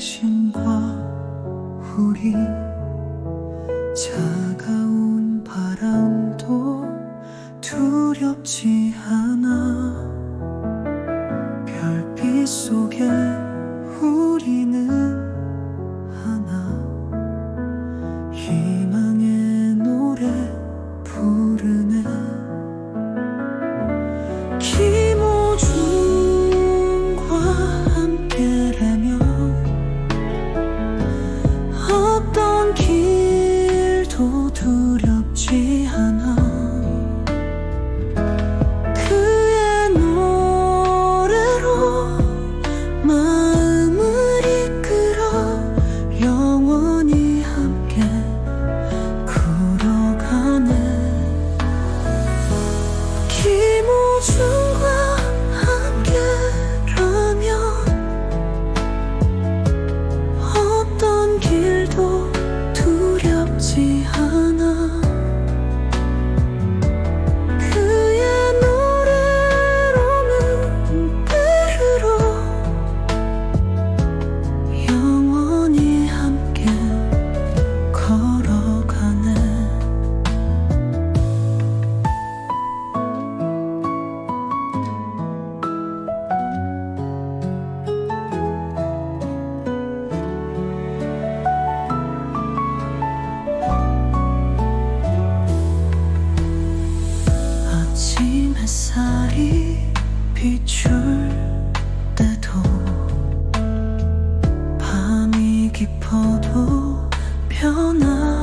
당신과 우리 차가운 바람도 두렵지 않아. 별빛 속에 우리는 하나. 희망의 노래 부르네. true. 비출 때도 밤이 깊어도 변함